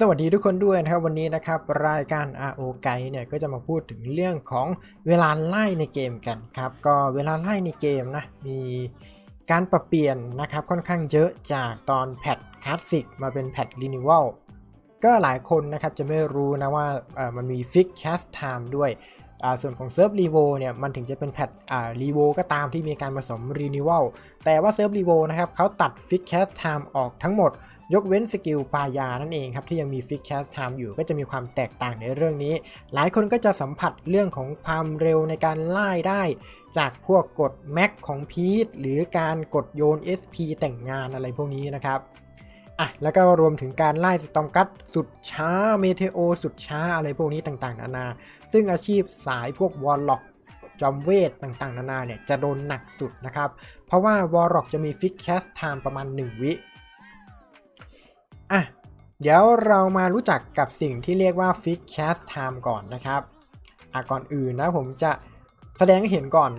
สวัสดีทุกคนด้วยนะครับวันนี้นะครับรายการ RO Guide เนี่ยก็จะมาพูดถึงเรื่องของเวลาไล่ในเกมกันครับก็เวลาไล่ในเกมนะมีการปรับเปลี่ยนนะครับค่อนข้างเยอะจากตอนแพทคลาสสิกมาเป็นแพทรีนิวัลก็หลายคนนะครับจะไม่รู้นะว่ามันมีฟิกแคสไทม์ด้วยส่วนของเซิร์ฟรีโวเนี่ยมันถึงจะเป็นแพทรีโวก็ตามที่มีการผสมรีนิวัลแต่ว่าเซิร์ฟรีโวนะครับเขาตัดฟิกแคสไทม์ออกทั้งหมด ยกเว้นสกิลปายานั่นเองครับที่ยังมีฟิกแคสไทม์อยู่ก็จะมีความแตกต่างในเรื่องนี้ หลายคนก็จะสัมผัสเรื่องของความเร็วในการไล่ได้ จากพวกกดแม็กของพีทหรือการกดโยน SP แต่งงานอะไรพวกนี้นะครับอะแล้วก็รวมถึงการไล่สตอมกัตสุดช้าเมเทโอ สุดช้าอะไรพวกนี้ต่างๆ นานา ซึ่งอาชีพสายพวกวอลล็อกจอมเวทต่างๆ นานาเนี่ยจะโดนหนักสุดนะครับ เพราะว่าวอลล็อกจะมีฟิกแคสไทม์ประมาณ 1 วิ เดี๋ยวเรามารู้จักกับสิ่งที่เรียกว่า Fix Cast Time ก่อนนะครับอะก่อนอื่นนะผมจะแสดงให้เห็นก่อน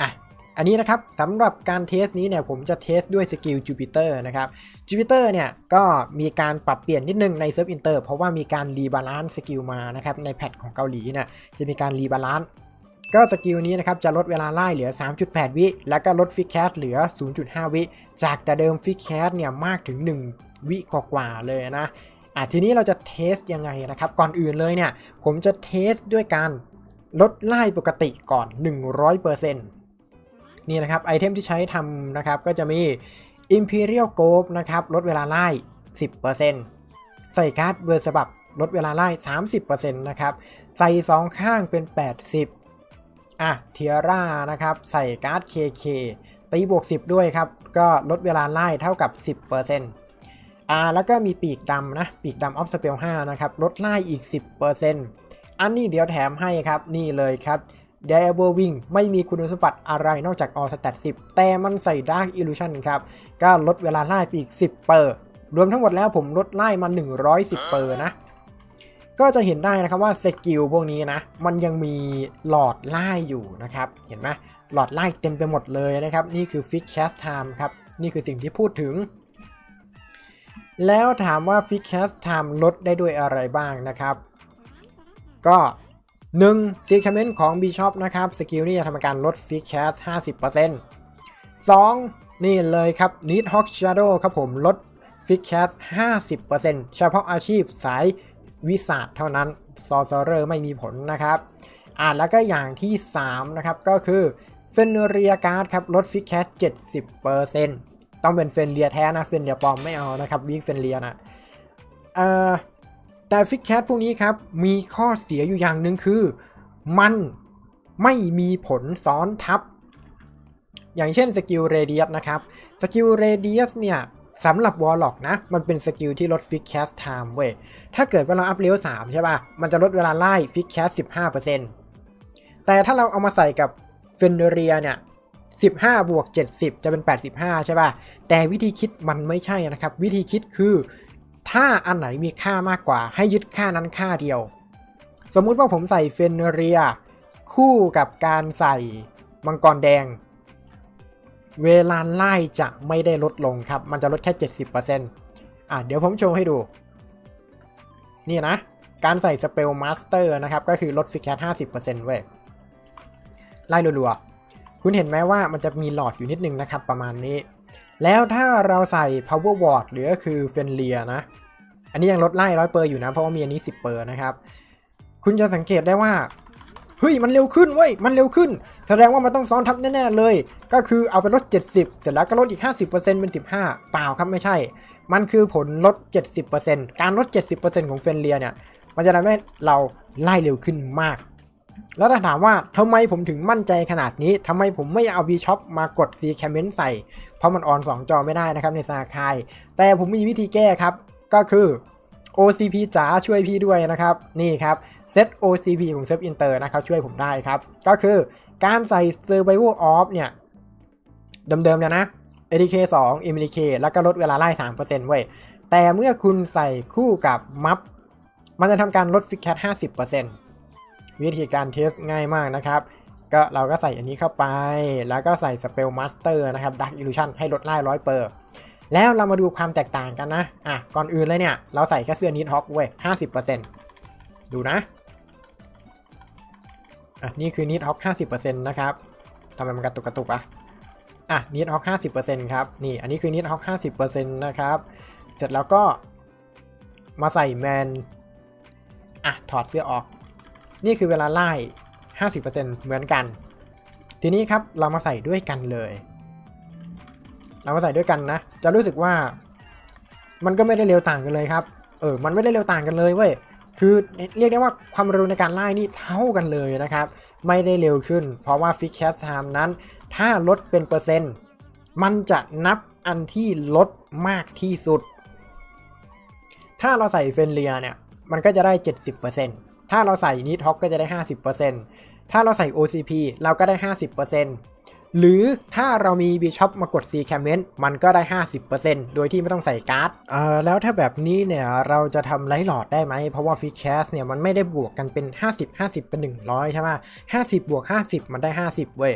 อะอันนี้นะครับสำหรับการเทสนี้เนี่ยผมจะเทสด้วยสกิล Jupiter นะครับ Jupiter เนี่ยก็มีการปรับเปลี่ยนนิดนึงในเซิร์ฟอินเตอร์เพราะว่ามีการรีบาลานซ์สกิลมานะครับในแพทของเกาหลีเนี่ยจะมีการรีบาลานซ์ก็สกิลนี้นะครับจะลดเวลาไล่เหลือ 3.8 วิ แล้วก็ลดฟิกแคสเหลือ 0.5 วิ จากแต่เดิมฟิกแคสเนี่ยมากถึง1 วิกว่าๆเลยนะอะทีนี้เราจะเทสยังไงนะครับ ก่อนอื่นเลยเนี่ย ผมจะเทสด้วยการลดไล่ปกติก่อน 100%นี่นะครับ ไอเทมที่ใช้ทำนะครับ ก็จะมี Imperial g o b นะครับ ลดเวลาไล่ 10%ใส่การ์ดเบอร์สบับลดเวลาไล่ 30%นะครับ ใส่ 2 ข้างเป็น 80 อะ เทียร่านะครับ ใส่การ์ด KK ตีบวก 10 ด้วยครับ ก็ลดเวลาไล่เท่ากับ 10% อ่าแล้วก็มีปีกดำนะ ปีกดำออฟสเปล5นะครับ ลดไล่อีก 10%อันนี้เดี๋ยวแถมให้ครับ นี่เลยครับ d a b l e Wing ไม่มีคุณสมบัติอะไรนอกจาก All Stat 10 แต่มันใส่ Dark Illusion ครับ ก็ลดเวลาไล่ปอีก 10 เปอร์ รวมทั้งหมดแล้วผมลดไล่มา 110 เปอร์นะ ก็จะเห็นได้นะครับว่าสกิลพวกนี้นะ มันยังมีหลอดไล่อยู่นะครับ เห็นไหมหลอดไล่เต็มไปหมดเลยนะครับ นี่คือ Fix Cast Time ครับ นี่คือสิ่งที่พูดถึง แล้วถามว่า Fix Cast Time ลดได้ด้วยอะไรบ้างนะครับ ก็1 Secament ของ Bishop นะครับ สกิลนี่จะทำการลด Fix Cast 50% 2 นี่เลยครับ Need Hawk Shadow ครับผมลด Fix Cast 50%เฉพาะอาชีพสายวิสาดเท่านั้น Sorcerer ไม่มีผลนะครับ อ่าแล้วก็อย่างที่ 3 นะครับ ก็คือเฟนเรียการ์ดครับ ลดฟิกแคส70% ต้องเป็นเฟนเรียแท้นะเฟนเรียปลอมไม่เอานะครับวิกเฟนเรียนะแต่ฟิกแคสพวกนี้ครับ มีข้อเสียอยู่อย่างหนึ่งคือ มันไม่มีผลซ้อนทับ อย่างเช่นสกิลเรเดียสนะครับสกิลเรเดียสเนี่ยสำหรับวอลล็อกนะ มันเป็นสกิลที่ลดฟิกแคสไทม์เว้ย ถ้าเกิดว่าเราอัพเลเวล3ใช่ป่ะ มันจะลดเวลาไล่ฟิกแคส15%แต่ถ้าเราเอามาใส่กับเฟนเดเรียเนี่ย 15 บวก 70 จะเป็น 85 ใช่ป่ะ แต่วิธีคิดมันไม่ใช่นะครับ วิธีคิดคือ ถ้าอันไหนมีค่ามากกว่า ให้ยึดค่านั้นค่าเดียว สมมุติว่าผมใส่เฟนเรีย คู่กับการใส่มังกรแดง เวลาไล่จะไม่ได้ลดลงครับ มันจะลดแค่ 70%อะเดี๋ยวผมโชว์ให้ดู นี่นะ การใส่สเปลมาสเตอร์นะครับ ก็คือลดฟิกแคท50%เว้ยไล่รัวๆ คุณเห็นไหมว่ามันจะมีหลอดอยู่นิดนึงนะครับประมาณนี้ แล้วถ้าเราใส่ power ward หรือก็คือเฟนเลียนะ อันนี้ยังลดไล่ร้อยเปอร์อยู่นะ เพราะว่ามีอันนี้ 10เปอร์นะครับ คุณจะสังเกตได้ว่าเฮ้ยมันเร็วขึ้นเว้ยมันเร็วขึ้น แสดงว่ามันต้องซ้อนทับแน่ๆเลย ก็คือเอาไปลด 70 เสร็จแล้วก็ลดอีก 50%เป็น 15 เปล่าครับไม่ใช่ มันคือผลลด 70%การลด 70%ของเฟนเลียเนี่ย มันจะทำให้เราไล่เร็วขึ้นมาก แล้วถ้าถามว่าทำไมผมถึงมั่นใจขนาดนี้ทำไมผมไม่เอา V-Shop มากด C c a m e n ใส่ เพราะมันออน 2 จอไม่ได้นะครับในสาคาย แต่ผมมีวิธีแก้ครับ ก็คือ OCP จ๋าช่วยพี่ด้วยนะครับ นี่ครับเซต OCP ของเซฟอินเตอร์นะครับ ช่วยผมได้ครับ ก็คือการใส่ Survival Off เนี่ยเดิมๆเนี่ยนะ ADK 2 MDK แล้วก็ลดเวลาไล่3%เว้ยแต่เมื่อคุณใส่คู่กับมัฟมันจะทำการลดฟิกแคท50% วิธีการเทสง่ายมากนะครับ ก็เราก็ใส่อันนี้เข้าไป แล้วก็ใส่ Spell Master นะครับ Dark Illusion ให้ลดไล่100เปอร์แล้วเรามาดูความแตกต่างกันนะ อะ ก่อนอื่นเลยเนี่ย เราใส่แค่เสื้อนิดฮอกเว้ยห้าสิบเปอร์เซ็นต์ดูนะ อะ นี่คือนิดฮอกห้าสิบเปอร์เซ็นต์นะครับทำไมมันกระตุกกระตุกอะอะนิดฮอกห้าสิบเปอร์เซ็นต์ครับ นี่ อันนี้คือนิดฮอกห้าสิบเปอร์เซ็นต์นะครับ เสร็จแล้วก็มาใส่แมน อะ ถอดเสื้อออก นี่คือเวลาไล่ห้าสิบเปอร์เซ็นต์เหมือนกัน ทีนี้ครับเรามาใส่ด้วยกันเลย เรามาใส่ด้วยกันนะ จะรู้สึกว่า มันก็ไม่ได้เร็วต่างกันเลยครับ เออ มันไม่ได้เร็วต่างกันเลยเว้ย คือเรียกได้ว่าความเร็วในการไล่นี่เท่ากันเลยนะครับ ไม่ได้เร็วขึ้น เพราะว่า Fix Cast Time นั้น ถ้าลดเป็นเปอร์เซ็นต์ มันจะนับอันที่ลดมากที่สุด ถ้าเราใส่เฟนเลียเนี่ย มันก็จะได้ 70% ถ้าเราใส่นิดฮอกก็จะได้ 50%ถ้าเราใส่ OCP เราก็ได้ 50%หรือถ้าเรามี b ีช็อปมากด C แคมเมนมันก็ได้ 50%โดยที่ไม่ต้องใส่การ์ดเอ่อแล้วถ้าแบบนี้เนี่ยเราจะทำไลท์หลอดได้ไหม เพราะว่าฟิชแคสเนี่ยมันไม่ได้บวกกันเป็น 50 50 เป็น 100 ใช่ไหม50 บวก 50 มันได้ 50 เว้ย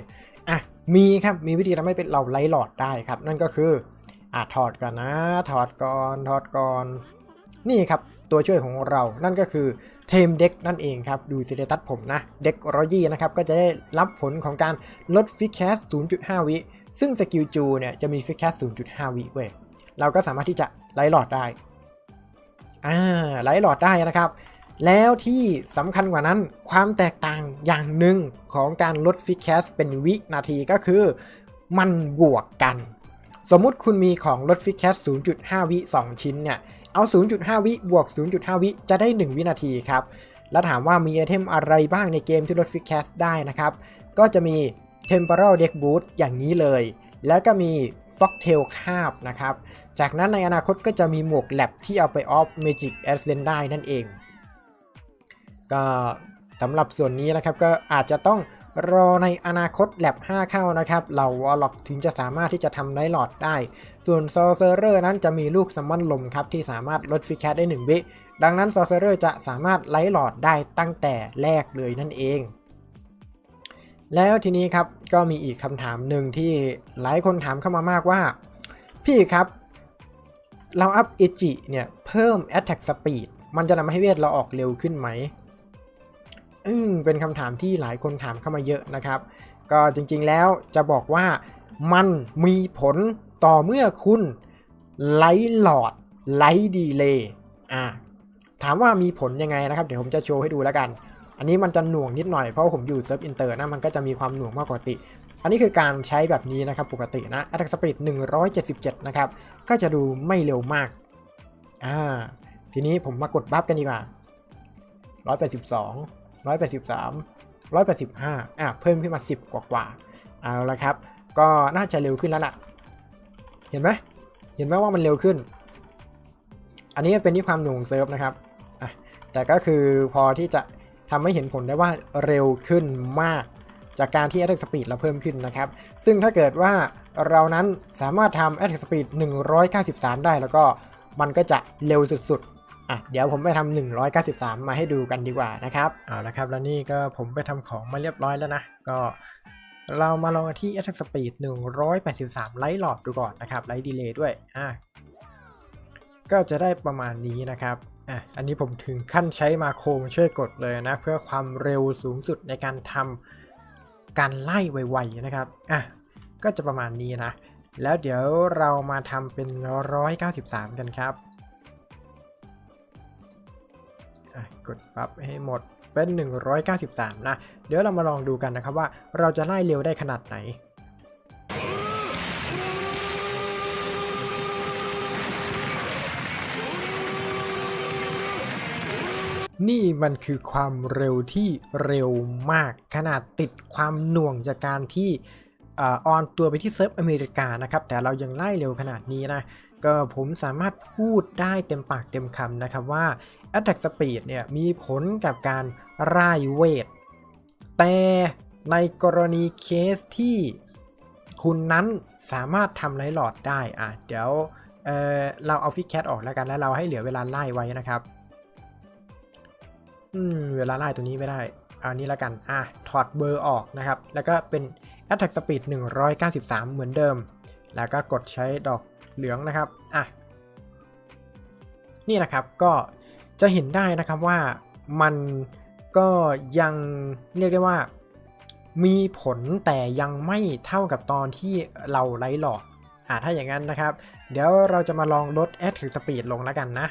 อะ มีครับ มีวิธีทำให้เป็นเราไลท์หลอดได้ครับ นั่นก็คืออะถอดก่อนนะ ถอดก่อน ถอดก่อน นี่ครับ ตัวช่วยของเรา นั่นก็คือเทมเด็กนั่นเองครับ ดูสเตตัสผมนะเด็กรอยี่นะครับ ก็จะได้รับผลของการลดฟิกแคส 0.5 วิ ซึ่งสกิลจูเนี่ยจะมีฟิกแคส 0.5 วิเว้ยเราก็สามารถที่จะไลท์หลอดได้ อ่าไลท์หลอดได้นะครับ แล้วที่สำคัญกว่านั้นความแตกต่างอย่างหนึ่งของการลดฟิกแคสเป็นวินาทีก็คือ มันบวกกัน สมมุติคุณมีของลดฟิกแคส 0.5 วิ 2 ชิ้นเนี่ย เอา 0.5 วิบวก 0.5 วิจะได้ 1 วินาทีครับ แล้วถามว่ามีไอเทมอะไรบ้างในเกมที่ลดฟิกแคสได้นะครับ ก็จะมี Temporal Deck Boot อย่างนี้เลย แล้วก็มี Fogtail คาบนะครับ จากนั้นในอนาคตก็จะมีหมวกแลบที่เอาไปออฟ Magic Ascent ได้นั่นเอง ก็สำหรับส่วนนี้นะครับก็อาจจะต้องรอในอนาคตแลบ5 เข้านะครับ เราวอลล็อกถึงจะสามารถที่จะทำไลท์หลอดได้ ส่วนซอเซอร์นั้นจะมีลูกซัมมอนลมครับที่สามารถลดฟิกแคสได้ 1 วิ ดังนั้นซอเซอร์จะสามารถไลท์หลอดได้ตั้งแต่แรกเลยนั่นเอง แล้วทีนี้ครับก็มีอีกคำถามหนึ่งที่หลายคนถามเข้ามามากว่า พี่ครับ เราอัพเอจิเนี่ยเพิ่ม Attack Speed มันจะทำให้เวทเราออกเร็วขึ้นไหมอืมเป็นคำถามที่หลายคนถามเข้ามาเยอะนะครับ ก็จริงๆแล้วจะบอกว่ามันมีผล ต่อเมื่อคุณไลท์หลอดไลท์ดีเลย์อ่าถามว่ามีผลยังไงนะครับ เดี๋ยวผมจะโชว์ให้ดูแล้วกัน อันนี้มันจะหน่วงนิดหน่อยเพราะผมอยู่เซิร์ฟอินเตอร์นะมันก็จะมีความหน่วงมากกว่าปกติ อันนี้คือการใช้แบบนี้นะครับปกตินะ Attack Speed 177 นะครับ ก็จะดูไม่เร็วมากอ่าทีนี้ผมมากดบัฟกันดีกว่า 182 183 185อะเพิ่มขึ้นมา 10 กว่ากว่าเอาละครับ ก็น่าจะเร็วขึ้นแล้วล่ะ เห็นไหมเห็นไหมว่ามันเร็วขึ้น อันนี้เป็นที่ความหน่วงเซิร์ฟนะครับอะแต่ก็คือพอที่จะทำให้เห็นผลได้ว่าเร็วขึ้นมาก จากการที่ Attack Speed เราเพิ่มขึ้นนะครับ ซึ่งถ้าเกิดว่าเรานั้นสามารถทำ Attack Speed 193 ได้แล้วก็มันก็จะเร็วสุดๆ อะ เดี๋ยวผมไปทำ193 มาให้ดูกันดีกว่านะครับ เอาละครับ แล้วนี่ก็ผมไปทำของมาเรียบร้อยแล้วนะ ก็ เรามาลองที่ Attack Speed 183 ไลท์หลอดดูก่อนนะครับ ไลท์ดีเลย์ด้วย อะ ก็จะได้ประมาณนี้นะครับ อะ อันนี้ผมถึงขั้นใช้มาโคมาช่วยกดเลยนะ เพื่อความเร็วสูงสุดในการทำการไล่ไวๆนะครับ อะ ก็จะประมาณนี้นะ แล้วเดี๋ยวเรามาทำเป็น 193 กันครับ อะ กดปรับให้หมด เป็น 193 นะ เดี๋ยวเรามาลองดูกันนะครับว่าเราจะไล่เร็วได้ขนาดไหนนี่มันคือความเร็วที่เร็วมากขนาดติดความหน่วงจากการที่ ออนตัวไปที่เซิร์ฟอเมริกานะครับ แต่เรายังไล่เร็วขนาดนี้นะ ก็ผมสามารถพูดได้เต็มปากเต็มคำนะครับว่า Attack Speed เนี่ยมีผลกับการร่ายเวท แต่ในกรณีเคสที่คุณนั้นสามารถทำไลท์หลอดได้อะเดี๋ยวเเราเอาฟิกแคทออกแล้วกันแล้วเราให้เหลือเวลาไล่ไว้นะครับอืมเวลาไล่ตัวนี้ไม่ได้อันนี้แล้วกันอะถอดเบอร์ออกนะครับ แล้วก็เป็น Attack Speed 193 เหมือนเดิม แล้วก็กดใช้ดอกเหลืองนะครับอะนี่นะครับก็จะเห็นได้นะครับว่ามันก็ยังเรียกได้ว่า มีผลแต่ยังไม่เท่ากับตอนที่เราไล่หลอกอ่าถ้าอย่างนั้นนะครับ เดี๋ยวเราจะมาลองลดแอดถึงสปีดลงแล้วกันนะ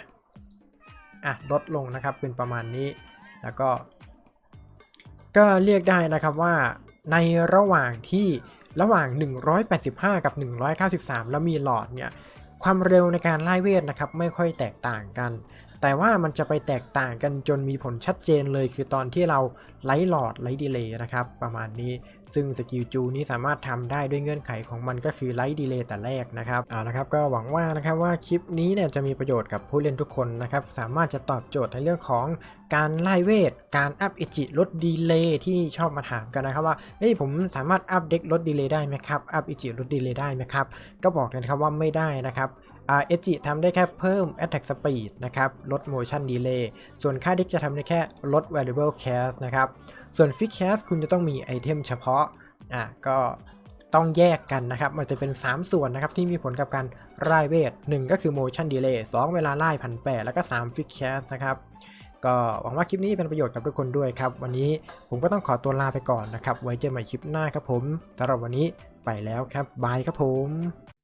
อะลดลงนะครับเป็นประมาณนี้ แล้วก็ ก็เรียกได้นะครับว่า ในระหว่างที่ระหว่าง 185 กับ 193 แล้วมีหลอดเนี่ยความเร็วในการไล่เวทนะครับไม่ค่อยแตกต่างกัน แต่ว่ามันจะไปแตกต่างกันจนมีผลชัดเจนเลย คือตอนที่เราไล่หลอดไล่ดีเลย์นะครับ ประมาณนี้ซึ่งสกิลจูนี้สามารถทำได้ด้วยเงื่อนไขของมันก็คือไลท์ดีเลย์แต่แรกนะครับเอาละครับก็หวังว่านะครับว่าคลิปนี้เนี่ยจะมีประโยชน์กับผู้เล่นทุกคนนะครับ สามารถจะตอบโจทย์ในเรื่องของการไล่เวท การอัพเอจิลดดีเลย์ที่ชอบมาถามกันนะครับว่าเฮ้ยผมสามารถอัพเด็กลดดีเลย์ได้ไหมครับ อัพเอจิลดดีเลย์ได้ไหมครับ ก็บอกเลยนะครับว่าไม่ได้นะครับ เอจิทำได้แค่เพิ่ม attack speed นะครับลด motion delay ส่วนค่าดิกจะทำได้แค่ลด variable cast นะครับ ส่วน fix cast คุณจะต้องมีไอเทมเฉพาะอะก็ต้องแยกกันนะครับ มันจะเป็น 3 ส่วนนะครับ ที่มีผลกับการไล่เวท1ก็คือ motion delay 2 เวลาไล่พันแปแล้วก็ 3 fix cast นะครับก็หวังว่าคลิปนี้เป็นประโยชน์กับทุกคนด้วยครับ วันนี้ผมก็ต้องขอตัวลาไปก่อนนะครับ ไว้เจอใหม่คลิปหน้าครับผมสำหรับวันนี้ไปแล้วครับบายครับผม